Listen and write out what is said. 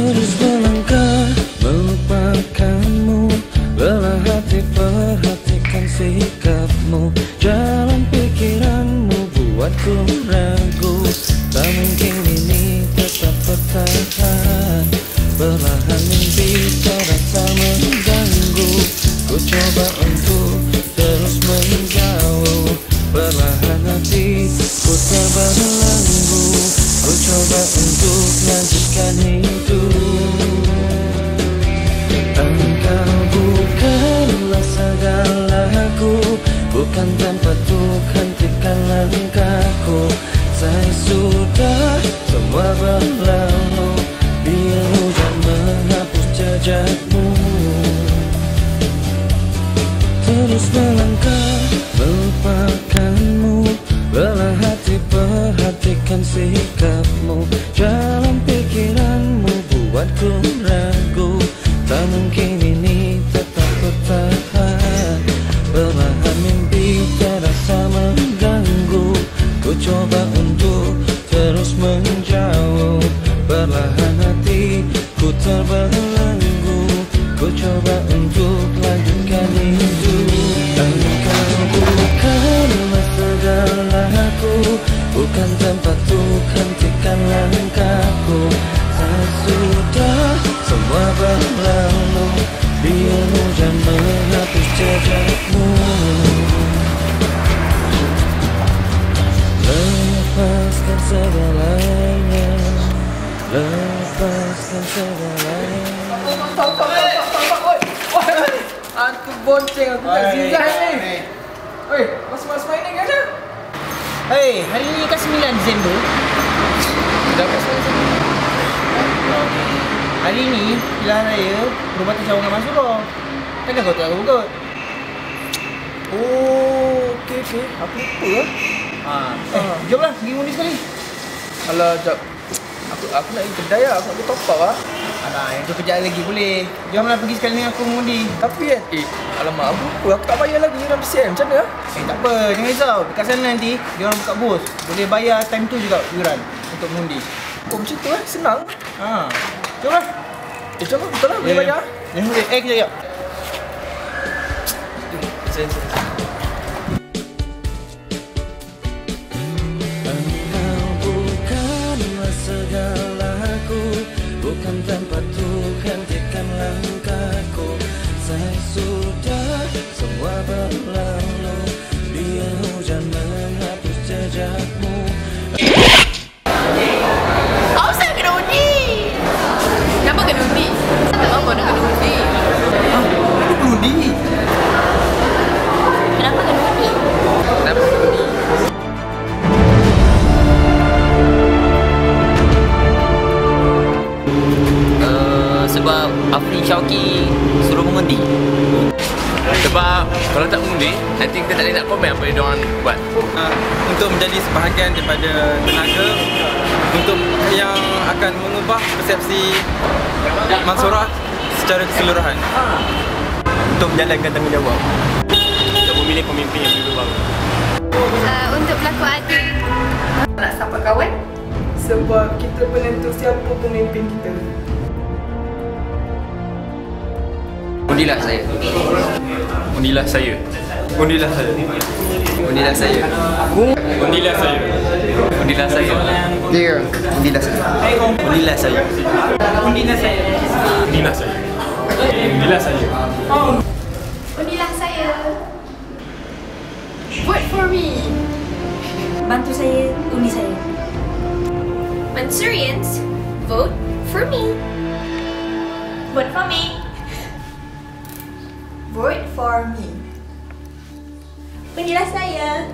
Terus melangkah Melupakanmu. Lelah hati Perhatikan sikapmu. Jalan pikiranmu Buatku ragu. Tak mungkin ini Tetap bertahan. Perlahan mimpi Terasa mengganggu. Ku coba untuk sudah semua berlalu Biar hujan menghapus jejakmu terbelenggu Ku coba untuk lanjutkan hidup Engkau bukanlah segalaku Bukan tempat untuk hentikan langkahku. Saya sudah semua berlalu Biar hujan menghapus jejakmu Stop, stop, stop, stop, stop, oi. Oi, Aku bonceng, aku tak zizah ni. Oi, mas-mas main ni kan? Hei, hari ni kan 9 Disember. Dah mas. Hari ni pilihan raya Perubatan Syawal dengan Mansuro. Takkan kau tak tahu kot? Oh, okey okey. Aku lupa lah. Ha. Eh, jomlah pergi undi sekali. Alah, jap. Aku aku nak pergi kedai lah. Aku nak pergi top up lah. Alah, yang tu kejap lagi boleh. Jomlah pergi sekali dengan aku mengundi. Tapi kan, eh, alamak aku lupa. Aku tak bayar lagi dalam PCM. Macam mana? Eh, tak apa. Jangan risau. Dekat sana nanti, dia orang buka bos. Boleh bayar time tu juga yuran untuk mengundi. Oh, macam tu eh. Senang. Ha. Jomlah. Eh, jom lah. Betul lah. Boleh bayar. Eh, eh, eh kejap, kejap. Sen, sen, sen. sebab Afrin Syauki suruh mengundi. Sebab kalau tak mengundi, nanti kita tak boleh nak komen apa yang diorang buat. uh, untuk menjadi sebahagian daripada tenaga untuk yang akan mengubah persepsi Mansurah secara keseluruhan. Untuk menjalankan tanggungjawab. Untuk memilih pemimpin yang lebih baru. Uh, untuk berlaku adil. Nak siapa kawan? Sebab kita penentu siapa pemimpin kita. Undilah saya. Undilah saya. Undilah saya. Undilah saya. Undilah saya. Undilah saya. Dia, undilah saya. Undilah saya. Undilah saya. Undilah saya. Undilah saya. Vote for me. Bantu saya, undi saya. Mansurians, vote for me. Vote for me. Vote for me. Undilah saya.